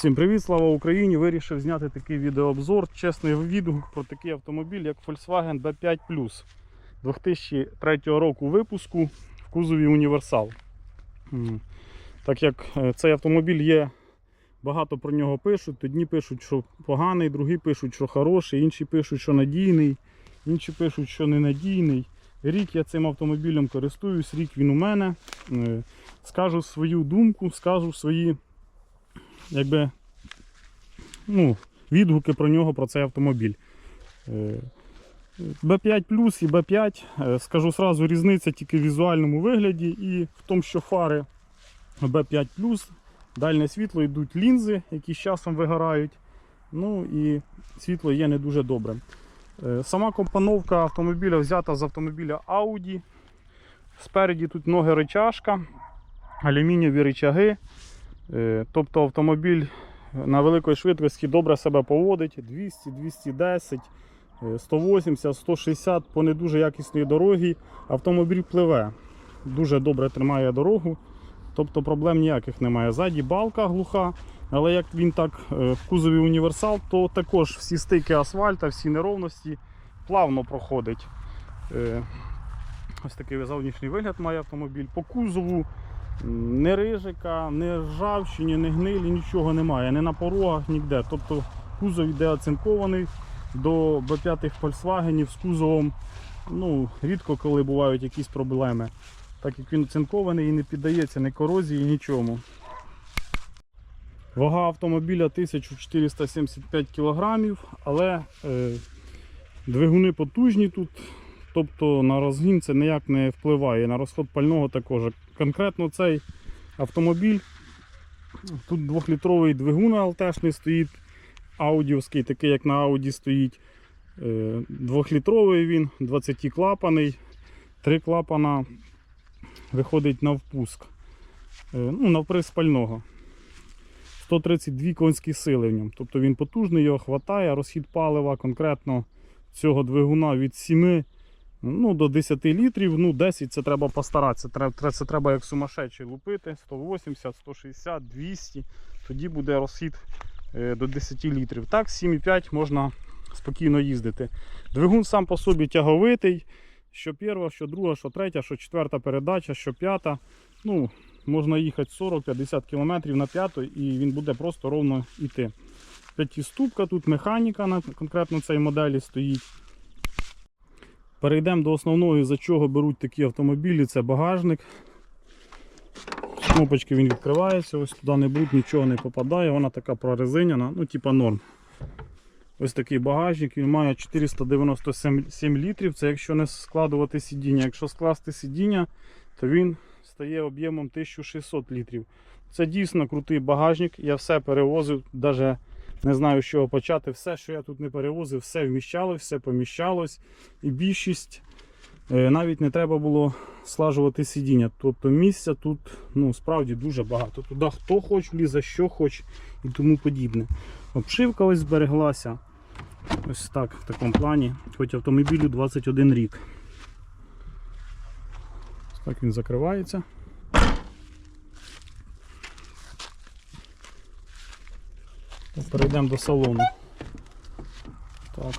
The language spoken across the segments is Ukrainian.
Всім привіт, слава Україні! Вирішив зняти такий відеообзор, чесний відгук про такий автомобіль, як Volkswagen B5 Plus 2003 року випуску в кузові Універсал. Так як е, цей автомобіль є, багато про нього пишуть. Одні пишуть, що поганий, другі пишуть, що хороший, інші пишуть, що надійний, інші пишуть, що ненадійний. Рік я цим автомобілем користуюсь, рік він у мене. Е, Скажу свою думку, скажу свої якби, ну, відгуки про нього, про цей автомобіль. Е, B5 Plus і B5, е, скажу сразу, різниця тільки в візуальному вигляді і в тому, що фари B5 Plus, дальне світло йдуть лінзи, які з часом вигорають. Ну і світло є не дуже добре. Е, Сама компоновка автомобіля взята з автомобіля Audi. Спереді тут ноги речашка, алюмінієві речаги. Е, Тобто автомобіль на великій швидкості добре себе поводить. 200, 210, е, 180, 160 по не дуже якісній дорогі. Автомобіль пливе, дуже добре тримає дорогу. Тобто проблем ніяких немає. Ззаді балка глуха, але як він так е, в кузові універсал, то також всі стики асфальта, всі неровності плавно проходить. Е, Ось такий зовнішній вигляд має автомобіль. По кузову не рижика, не ржавчині, не гнилі, нічого немає. Не на порогах, ніде. Тобто кузов йде оцинкований до B5 Volkswagen з кузовом. Ну, рідко коли бувають якісь проблеми. Так як він оцинкований і не піддається ні корозії, нічому. Вага автомобіля 1475 кг, але е, двигуни потужні тут. Тобто на розгін це ніяк не впливає, на розход пального також. Конкретно цей автомобіль, тут 2-літровий двигун ЛТшний стоїть, аудіовський, такий як на Audi стоїть. 2-літровий він, 20 клапаний, 3 клапана виходить на впуск. Е, Ну, навприс пального. 132 конські сили в ньому. Тобто він потужний, його хватає, розхід палива конкретно цього двигуна від 7 ну, до 10 літрів. Ну, 10 це треба постаратися. Треба, це треба як сумасшедший лупити. 180, 160, 200. Тоді буде розхід е, до 10 літрів. Так, 7,5 можна спокійно їздити. Двигун сам по собі тяговитий. Що перша, що друга, що третя, що четверта передача, що п'ята. Ну, можна їхати 40-50 км на п'яту і він буде просто ровно йти. П'ятиступка, тут механіка на конкретно цій моделі стоїть. Перейдемо до основного, за чого беруть такі автомобілі, це багажник. Кнопочки він відкривається, ось туди не будь, нічого не попадає, вона така прорезиняна, ну типа норм. Ось такий багажник, він має 497 літрів, це якщо не складувати сидіння. Якщо скласти сидіння, то він стає об'ємом 1600 літрів. Це дійсно крутий багажник. Я все перевозив, навіть не знаю з чого почати. Все, що я тут не перевозив, все вміщалось, все поміщалось. І більшість е, навіть не треба було слажувати сидіння. Тобто місця тут ну, справді дуже багато. Туди хто хоч влізе, що хоч і тому подібне. Обшивка ось збереглася. Ось так, в такому плані. Хоч автомобілю 21 рік. Ось так він закривається. Перейдемо до салону. Так.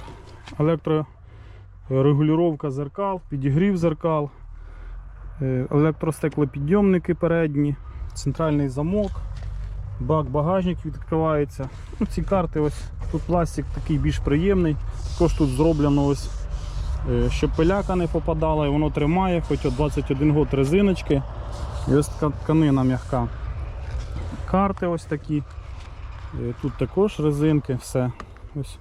Електрорегулювання зеркал, підігрів зеркал, е, електростеклопідйомники передні, центральний замок, бак багажник відкривається. Ну, ці карти ось тут пластик такий більш приємний. Також тут зроблено ось, е, щоб пиляка не попадала і воно тримає, хоч 21 год резиночки. І ось така тканина м'яка. Карти ось такі. Тут також резинки, все. Ось.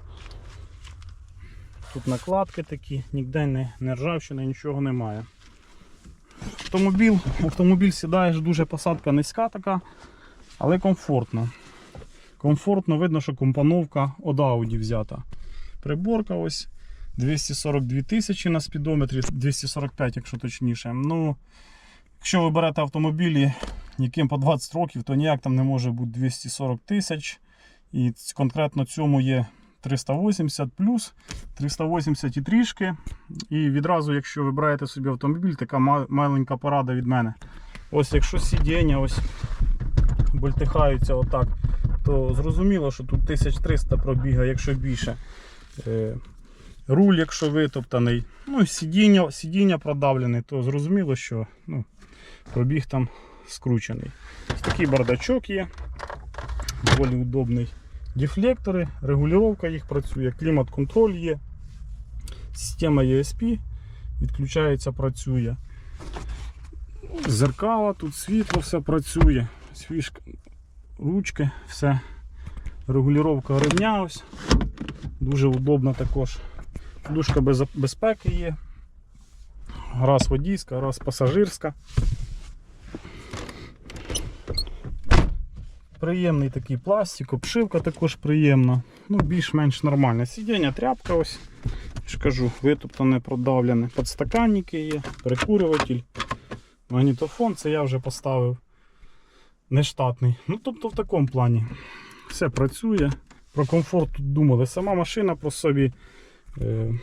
Тут накладки такі, ніде не, не ржавчини, нічого немає. Автомобіль, автомобіль сідаєш, дуже посадка низька така, але комфортно. Комфортно, видно, що компоновка від Audi взята. Приборка ось 242 тисячі на спідометрі, 245, якщо точніше. Ну, якщо ви берете автомобілі, яким по 20 років, то ніяк там не може бути 240 тисяч. І конкретно цьому є 380 плюс, 380 і трішки. І відразу, якщо ви берете собі автомобіль, така маленька порада від мене. Ось якщо сидіння ось болтихаються отак, то то зрозуміло, що тут 1300 пробіга, якщо більше. Руль, якщо витоптаний, ну, сидіння, сидіння продавлене, то зрозуміло, що ну, пробіг там скручений. Ось такий бардачок є, доволі удобний. Дефлектори, регулювання їх працює, клімат-контроль є, система ESP відключається, працює. Зеркала, тут світло все працює, свіжка, ручки, все. Регулювання ось. Дуже удобно також. Подушка без- безпеки є. Раз водійська, раз пасажирська. Приємний такий пластик, обшивка також приємна. Ну, більш-менш нормальне. Сидіння, тряпка ось. Ж кажу, витоптане, продавлене. Подстаканники є, перекурюватель, магнітофон, це я вже поставив нештатний. Ну, тобто в такому плані все працює. Про комфорт тут думали. Сама машина по собі. Е,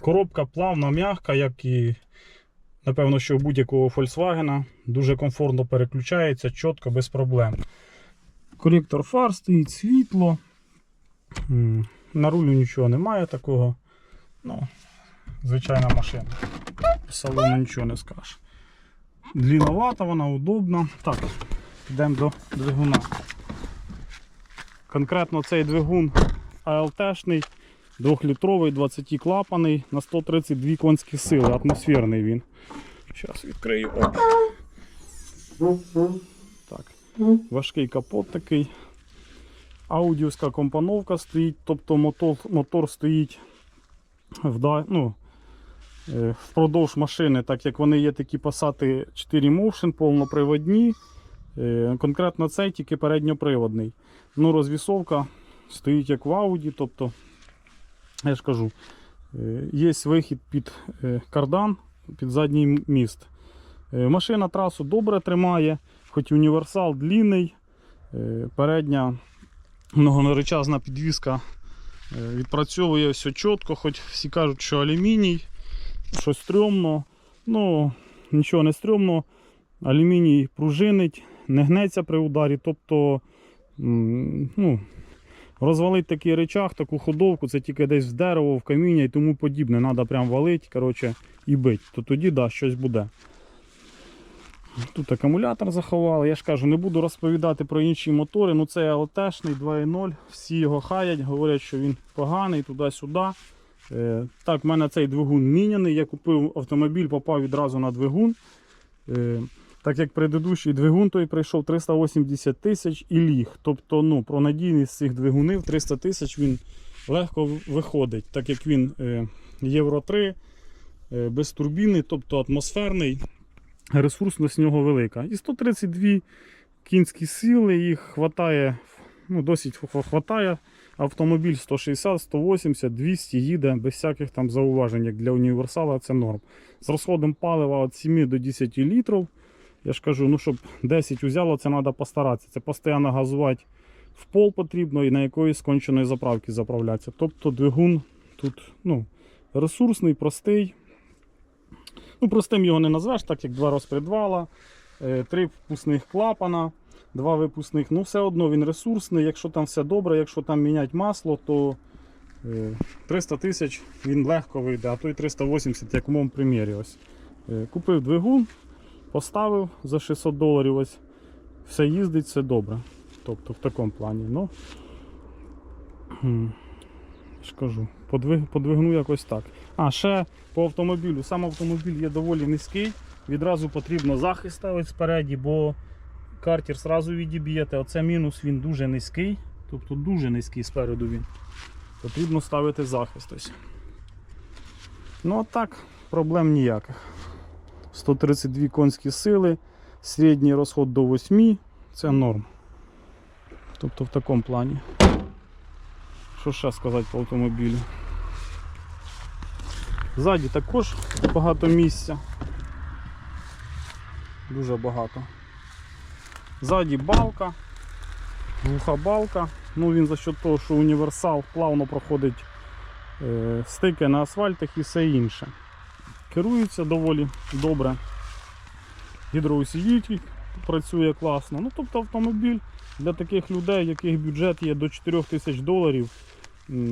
коробка плавна, м'яка, як і напевно, що у будь-якого Volkswagen. Дуже комфортно переключається, чітко, без проблем. Коректор фар стоїть, світло. На рулю нічого немає такого. Ну, звичайна машина. Салону нічого не скажеш. Дліновата, вона удобна. Так, йдемо до двигуна. Конкретно цей двигун АЛТшний, 2-літровий, 20 клапаний на 132 конські сили, атмосферний він. Зараз відкрию. Оп. Так. Важкий капот такий. Аудіовська компоновка стоїть, тобто мотор, мотор стоїть вда, ну, е, впродовж машини, так як вони є такі пасати 4 Motion повноприводні. Е, Конкретно цей тільки передньоприводний. Ну, розвісовка стоїть як в Ауді, тобто, я ж кажу, е, є вихід під е, кардан, під задній міст. Е, Машина трасу добре тримає, хоч універсал длінний, передня многонаречазна підвіска е, відпрацьовує все чітко, хоч всі кажуть, що алюміній, що стрьомно. Ну, нічого не стрьомно. Алюміній пружинить, не гнеться при ударі. Тобто, ну, розвалити такий речах, таку ходовку, це тільки десь в дерево, в каміння і тому подібне. Треба прям валити коротше, і бити. То тоді да, щось буде. Тут акумулятор заховали. Я ж кажу, не буду розповідати про інші мотори. Ну це ЛТшний 2.0. Всі його хаять, говорять, що він поганий туди-сюди. Е, так, в мене цей двигун міняний. Я купив автомобіль, попав відразу на двигун. Так як предыдущий двигун той прийшов 380 тисяч і ліг. Тобто ну, про надійність цих двигунів 300 тисяч він легко виходить, так як він е, Євро 3, е, без турбіни, тобто атмосферний, ресурсність з нього велика. І 132 кінські сили, їх хватає, ну, досить хватає. Автомобіль 160, 180, 200 їде без всяких там зауважень, як для універсала це норм. З розходом палива від 7 до 10 літрів. Я ж кажу, ну щоб 10 взяло, це треба постаратися. Це постійно газувати в пол потрібно і на якоїсь сконченої заправки заправлятися. Тобто двигун тут ну, ресурсний, простий. Ну, простим його не назвеш, так як два розпредвала, е, три впускних клапана, два випускних. Ну, все одно він ресурсний. Якщо там все добре, якщо там міняти масло, то е, 300 тисяч він легко вийде, а то й 380, як в моєму примірі. Ось. Е, Купив двигун, поставив за 600 доларів. Ось. Все їздить, все добре. Тобто в такому плані. Ну, ж подвиг, подвигну якось так. А, ще по автомобілю. Сам автомобіль є доволі низький. Відразу потрібно захист ставити спереді, бо картер зразу відіб'єте. Оце мінус, він дуже низький. Тобто дуже низький спереду він. Потрібно ставити захист. Ось. Ну а так, проблем ніяких. 132 конські сили, середній розход до 8, це норм. Тобто в такому плані. Що ще сказати по автомобілю? Ззаді також багато місця. Дуже багато. Ззаді балка, глуха балка. Ну він за счет того, що універсал плавно проходить е, стики на асфальтах і все інше. Керується доволі добре. Гідроусилитель працює класно. Ну, тобто автомобіль Для таких людей, яких бюджет є до 4 тисяч доларів,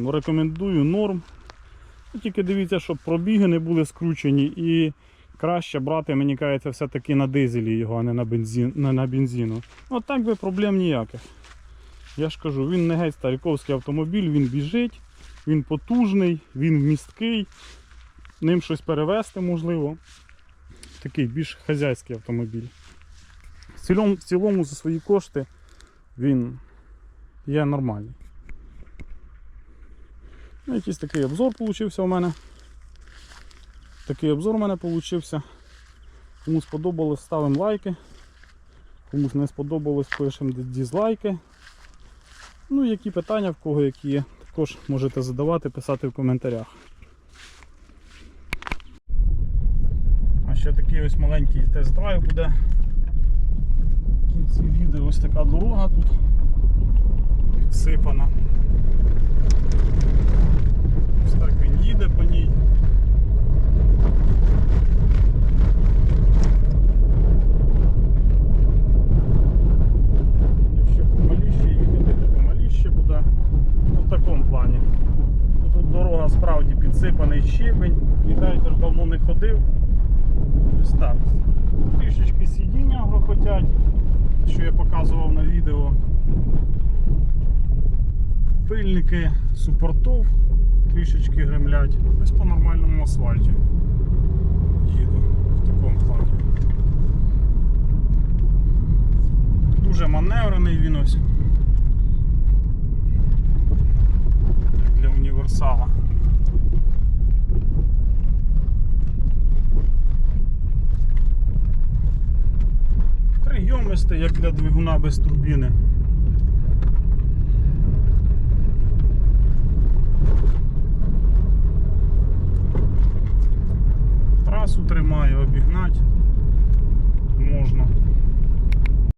рекомендую норм. Ну, Тільки дивіться, щоб пробіги не були скручені і краще брати, мені кажеться, все-таки на дизелі його, а не на, бензин, не на бензину. От так би проблем ніяких. Я ж кажу, він не геть старіковський автомобіль, він біжить, він потужний, він вмісткий, ним щось перевезти можливо. Такий більш хазяйський автомобіль. В цілому, в цілому за свої кошти він є нормальний. Ну, якийсь такий обзор получився у мене. Такий обзор у мене вийшов. Кому сподобалось, ставимо лайки. Комусь не сподобалось, пишемо дізлайки. Ну, які питання в кого які є, також можете задавати, писати в коментарях. Ще такий ось маленький тест-драйв буде. В кінці відео ось така дорога тут підсипана. Ось так він їде по ній. Якщо помаліще їхати, то помаліще буде. Ну, в такому плані. Ну, Тут дорога справді підсипаний щебень. Ніде теж давно не ходив. Ось так. Трішечки сидіння грохотять, що я показував на відео. Пильники супортов трішечки гремлять. Ось по нормальному асфальті. Їду в такому плані. Дуже маневрений він ось. Для універсала. чисте, як для двигуна без турбіни. Трасу тримаю, обігнати можна.